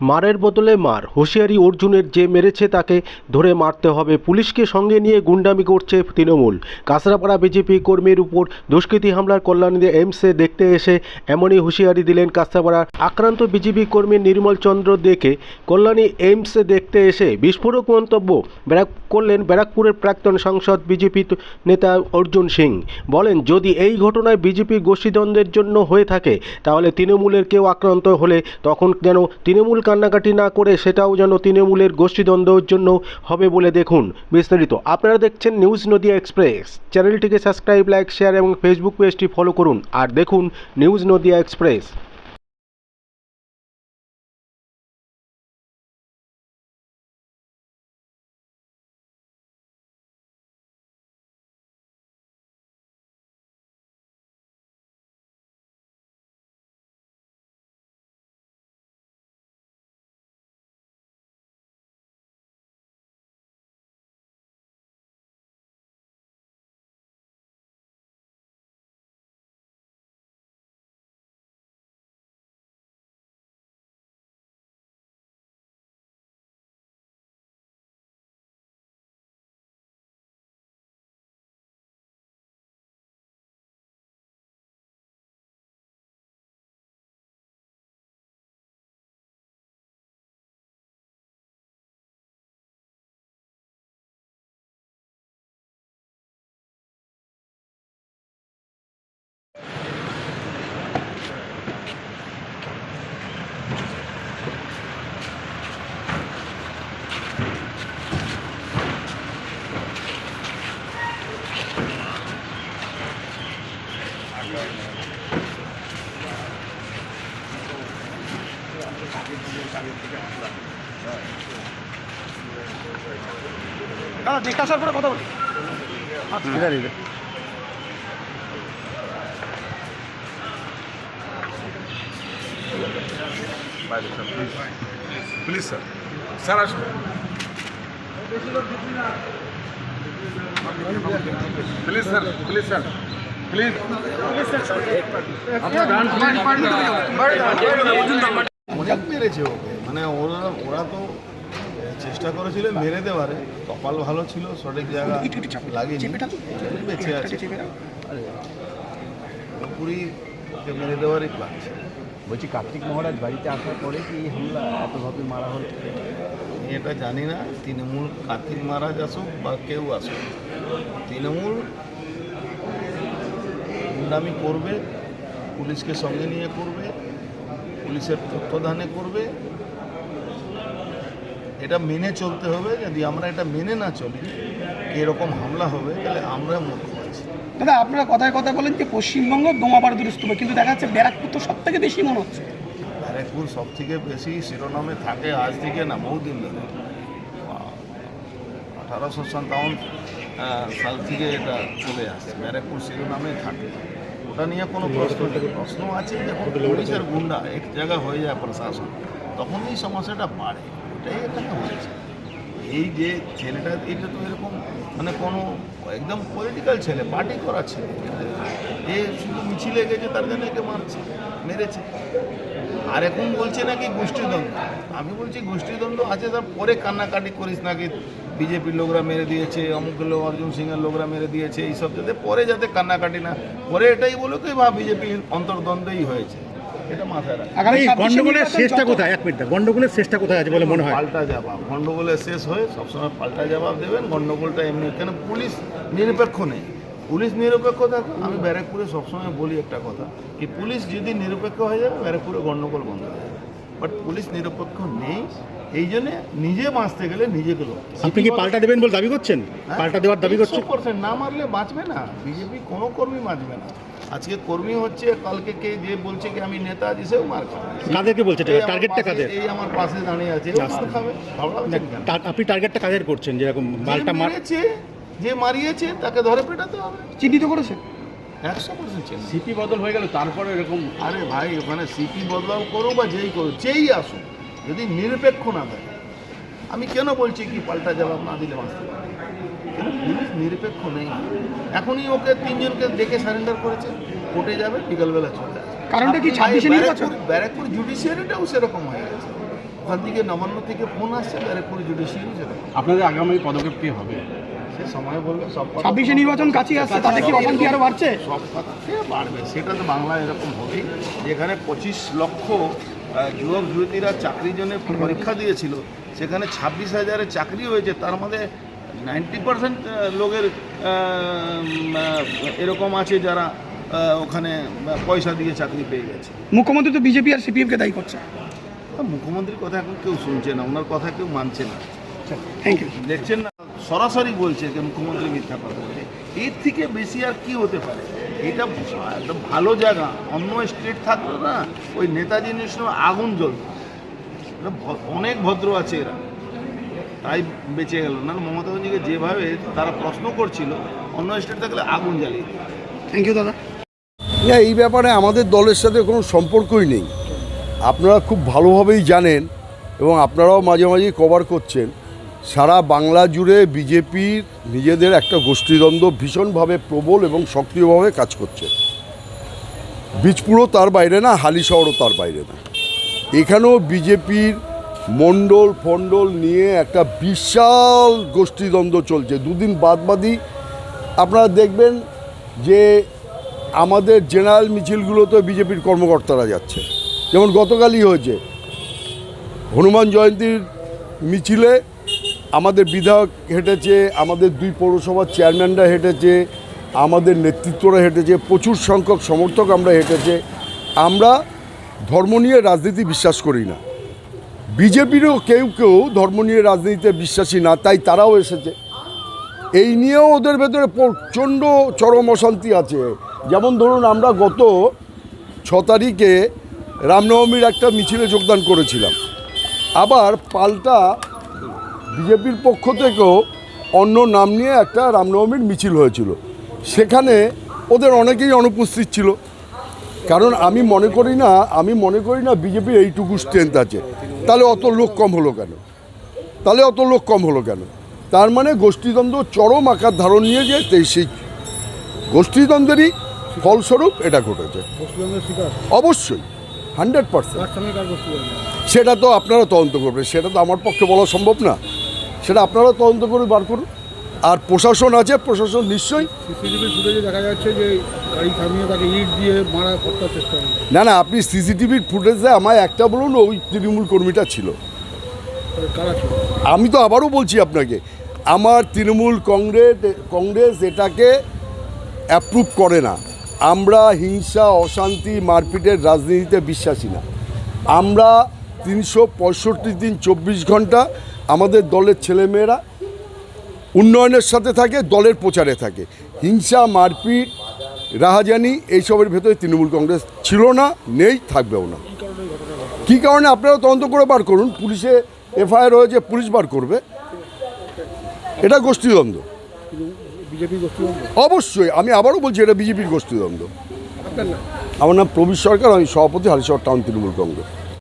মারের বদলে মার। হুঁশিয়ারি অর্জুনের যে মেরেছে তাকে ধরে মারতে হবে। পুলিশকে সঙ্গে নিয়ে গুন্ডামি করছে তৃণমূল। কাঁচরাপাড়া বিজেপি কর্মীর উপর দুষ্কৃতী হামলার কল্যাণীতে এইমসে দেখতে এসে এমনই হুঁশিয়ারি দিলেন কাঁচরাপাড়ার আক্রান্ত বিজেপি কর্মী নির্মল চন্দ্র দেখে কল্যাণী এইমসে দেখতে এসে বিস্ফোরক মন্তব্য ব্যারাক করলেন ব্যারাকপুরের প্রাক্তন সাংসদ বিজেপি নেতা অর্জুন সিং। বলেন, যদি এই ঘটনায় বিজেপি গোষ্ঠীদ্বন্দ্বের জন্য হয়ে থাকে, তাহলে তৃণমূলের কেউ আক্রান্ত হলে তখন যেন তৃণমূল কান্নাকাটি না করে সেটাও যেন তৃণমূলের গোষ্ঠীদ্বন্দ্বের জন্য হবে বলে দেখুন। বিস্তারিত। আপনারা দেখছেন নিউজ নদিয়া এক্সপ্রেস। চ্যানেলটিকে সাবস্ক্রাইব, লাইক, শেয়ার এবং ফেসবুক পেজটি ফলো করুন। আর দেখুন নিউজ নদিয়া এক্সপ্রেস। দাদা দেখে আসার পরে কথা বলি প্লিজ স্যার স্যার আসুন please sir please sir please অনেক মেরেছে ওকে মানে ওরা ওরা তো চেষ্টা করেছিল মেরে দেওয়ারে কপাল ভালো ছিল সঠিক জায়গা লাগেনি। বেঁচে আছে। পুরোপুরি মেরে দেওয়ারই ছিল বলছি কার্তিক মহারাজ বাড়িতে আসার পরে কি এই হামলা এতভাবে মারা হলো? আমি এটা জানি না। তৃণমূল কার্তিক মহারাজ আসুক বা কেউ আসুক। তৃণমূল গুন্ডামি করবে পুলিশকে সঙ্গে নিয়ে করবে পুলিশের তত্ত্বাবধানে করবে। এটা মেনে চলতে হবে যদি আমরা এটা মেনে না চলি এরকম হামলা হবে তাহলে আমরা মূর্খ আছি দাদা আপনারা কথায় কথা বলেন যে পশ্চিমবঙ্গ বোমা দুরস্ত হবে কিন্তু দেখা যাচ্ছে ব্যারাকপুর তো সব থেকে বেশি মনে হচ্ছে। ব্যারাকপুর সব থেকে বেশি শিরোনামে থাকে আজ থেকে না বহুদিন ধরে। আঠারোশো সাতাউন সাল থেকে এটা চলে আসছে ব্যারাকপুর শিরোনামে থাকে। ওটা নিয়ে কোনো প্রশ্ন প্রশ্ন আছে যখন পুলিশের গুন্ডা এক জায়গা হয়ে যায় প্রশাসন তখন এই সমস্যাটা বাড়ে। এটাই এখানে হয়েছে এই যে ছেলেটা, এটা তো এরকম মানে কোনো একদম পলিটিক্যাল ছেলে পার্টি করা ছেলে। এ শুধু মিছিলে গেছে তার জন্য একে মারছে, মেরেছে। আর এখন বলছে নাকি গোষ্ঠীদ্বন্দ্ব। আমি বলছি, গোষ্ঠীদ্বন্দ্ব আছে, তার পরে কান্নাকাটি করিস নাকি। বিজেপির লোকরা মেরে দিয়েছে, অমুক লোক, অর্জুন সিংয়ের লোকরা মেরে দিয়েছে, এইসব যাতে পরে যাতে কান্নাকাটি না, পরে এটাই বলো কি বা বিজেপির অন্তর্দ্বন্দ্বই হয়েছে। এটা মাথায় রাখ আগামী এই 26 গন্ডগোলের শেষটা কোথায়? এক মিনিট গন্ডগোলের শেষটা কোথায় আছে বলে মনে হয়? পাল্টা জবাব। গন্ডগোলের শেষ হয়ে সবসময় পাল্টা জবাব দেবেন। গন্ডগোলটা এমনি কেন? পুলিশ নিরপেক্ষ নেই। পুলিশ নিরপেক্ষ থাকে। আমি ব্যারাকপুরে সবসময় বলি একটা কথা কি পুলিশ যদি নিরপেক্ষ হয়ে যাবে ব্যারাকপুরে গন্ডগোল বন্ধ হয়ে যাবে। বাট পুলিশ নিরপেক্ষ নেই। এই জন্যে নিজে বাঁচতে গেলে নিজেকে আপনি কি পাল্টা দেবেন বলে দাবি করছেন? পাল্টা দেওয়ার দাবি করছেন? না মারলে বাঁচবে না। বিজেপি কোনো কর্মী বাঁচবে না। আজকে কর্মী হচ্ছে কালকে কে যে বলছে কি আমি নেতা আছি সেও মার খাবে। কাদেরকে বলছে? টার্গেটটা কাদের? এই আমার পাশে দাঁড়িয়ে আছে মার খাবে আপনি টার্গেটটা কাদের করছেন? যেরকম মালটা মার মেরেছে যে মারিয়েছে তাকে ধরে পেটাতে হবে। চিহ্নিত করেছে? একশো পার্সেন্ট সিপি বদল হয়ে গেল তারপরে এরকম আরে ভাই ওখানে সিপি বদলাও করো বা যেই করো যেই আসুক যদি নিরপেক্ষ না থাকে। আমি কেন বলছি কি পাল্টা জবাব না দিলে বাঁচতে পারে? পুলিশ নিরপেক্ষ নেই। এখনই ওকে তিনজনকে দেখে সারেন্ডার করেছে। কোর্টে যাবে বিকালবেলা চলে আসবে কারণটা কি ভাই, 26 এ নির্বাচন? ব্যারাকপুর জুডিশিয়ারিটাও সেরকম হয়ে গেছে। ওখান থেকে নবান্ন থেকে ফোন আসছে ব্যারাকপুর জুডিশিয়ারি গেছে। আপনাদের আগামী পদক্ষেপ কি হবে? সে সময় বলবে সব ছাব্বিশে নির্বাচন কাছে আসছে তাতে কি অশান্তি আরও বাড়ছে? সব কথাতে বাড়বে সেটা তো বাংলায় এরকম হবেই। যেখানে পঁচিশ লক্ষ যুবক যুবতীরা চাকরির জন্য পরীক্ষা দিয়েছিল সেখানে ছাব্বিশ হাজারের চাকরি হয়েছে তার মধ্যে নাইনটি পার্সেন্ট লোকের এরকম আছে যারা ওখানে পয়সা দিয়ে চাকরি পেয়ে গেছে। মুখ্যমন্ত্রী তো বিজেপি আর সিপিএমকে দায়ী করছে। মুখ্যমন্ত্রীর কথা এখন কেউ শুনছে না ওনার কথা কেউ মানছে না। থ্যাংক ইউ দেখছেন না সরাসরি বলছে যে মুখ্যমন্ত্রী মিথ্যা কথা বলছে এর থেকে বেশি আর কি হতে পারে? এটা একটা ভালো জায়গা অন্য স্টেট থাকতো না ওই নেতাজি নিশ্চয় আগুন জ্বলত অনেক ভদ্র আছে এরা। তাই বেঁচে গেল। না মমতা ব্যানার্জিকে যেভাবে তারা প্রশ্ন করছিল অন্য স্টেট থাকলে আগুন জ্বালিয়ে। থ্যাংক ইউ দাদা। না এই ব্যাপারে আমাদের দলের সাথে কোনো সম্পর্কই নেই। আপনারা খুব ভালোভাবেই জানেন এবং আপনারাও মাঝে মাঝে কভার করছেন। সারা বাংলা জুড়ে বিজেপির নিজেদের একটা গোষ্ঠীদ্বন্দ্ব ভীষণভাবে প্রবল এবং সক্রিয়ভাবে কাজ করছে। বীজপুরও তার বাইরে না হালিশহরও তার বাইরে না। এখানেও বিজেপির মণ্ডল ফণ্ডল নিয়ে একটা বিশাল গোষ্ঠীদ্বন্দ্ব চলছে। দুদিন বাদ বাদই আপনারা দেখবেন যে আমাদের জেনারেল মিছিলগুলোতে বিজেপির কর্মকর্তারা যাচ্ছে। যেমন গতকালই হয়েছে, হনুমান জয়ন্তীর মিছিলে আমাদের বিধায়ক হেঁটেছে, আমাদের দুই পৌরসভার চেয়ারম্যানরা হেঁটেছে, আমাদের নেতৃত্বরা হেঁটেছে, প্রচুর সংখ্যক সমর্থক আমরা হেঁটেছে। আমরা ধর্ম নিয়ে রাজনীতি বিশ্বাস করি না। বিজেপিরও কেউ কেউ ধর্ম নিয়ে রাজনীতিতে বিশ্বাসী না, তাই তারাও এসেছে। এই নিয়েও ওদের ভেতরে প্রচণ্ড চরম অশান্তি আছে। যেমন ধরুন আমরা গত ছ তারিখে রামনবমীর একটা মিছিলে যোগদান করেছিলাম। আবার পাল্টা বিজেপির পক্ষ থেকেও অন্য নাম নিয়ে একটা রামনবমীর মিছিল হয়েছিল। সেখানে ওদের অনেকেই অনুপস্থিত ছিল। কারণ আমি মনে করি না, আমি মনে করি না বিজেপির এইটুকু স্ট্রেংথ আছে। তাহলে অত লোক কম হলো কেন? তাহলে অত লোক কম হলো কেন? তার মানে গোষ্ঠীদ্বন্দ্ব চরম আকার ধারণ নিয়ে যে তে- সেই গোষ্ঠীদ্বন্দ্বেরই ফলস্বরূপ এটা ঘটেছে। অবশ্যই হান্ড্রেড পার্সেন্ট। সেটা তো আপনারা তদন্ত করবেন সেটা তো আমার পক্ষে বলা সম্ভব না। সেটা আপনারা তদন্ত করে বার করুন। আর প্রশাসন আছে প্রশাসন নিশ্চয়ই। সিসিটিভি ফুটেজে দেখা যাচ্ছে যে গাড়ি থামিয়ে তাকে ইট দিয়ে মারা হত্যার চেষ্টা না না আপনি সিসিটিভির ফুটেজে আমায় একটা বলুন ওই তৃণমূল কর্মীটা ছিল। ছিল? আমি তো আবারও বলছি আপনাকে আমার তৃণমূল কংগ্রেস কংগ্রেস এটাকে অ্যাপ্রুভ করে না। আমরা হিংসা অশান্তি মারপিটের রাজনীতিতে বিশ্বাসী না। আমরা তিনশো পঁয়ষট্টি দিন চব্বিশ ঘণ্টা আমাদের দলের ছেলেমেয়েরা উন্নয়নের সাথে থাকে, দলের প্রচারে থাকে। হিংসা, মারপিট, রাহাজানি, এইসবের ভেতরে তৃণমূল কংগ্রেস ছিল না, নেই, থাকবেও না। কী কারণে? আপনারা তদন্ত করে বার করুন। পুলিশে এফআইআর হয়েছে, পুলিশ বার করবে। এটা গোষ্ঠীদ্বন্দ্ব। অবশ্যই, আমি আবারও বলছি, এটা বিজেপির গোষ্ঠীদ্বন্দ্ব। আমার নাম প্রবীর সরকার, আমি সভাপতি, হালিশহর টাউন তৃণমূল কংগ্রেস।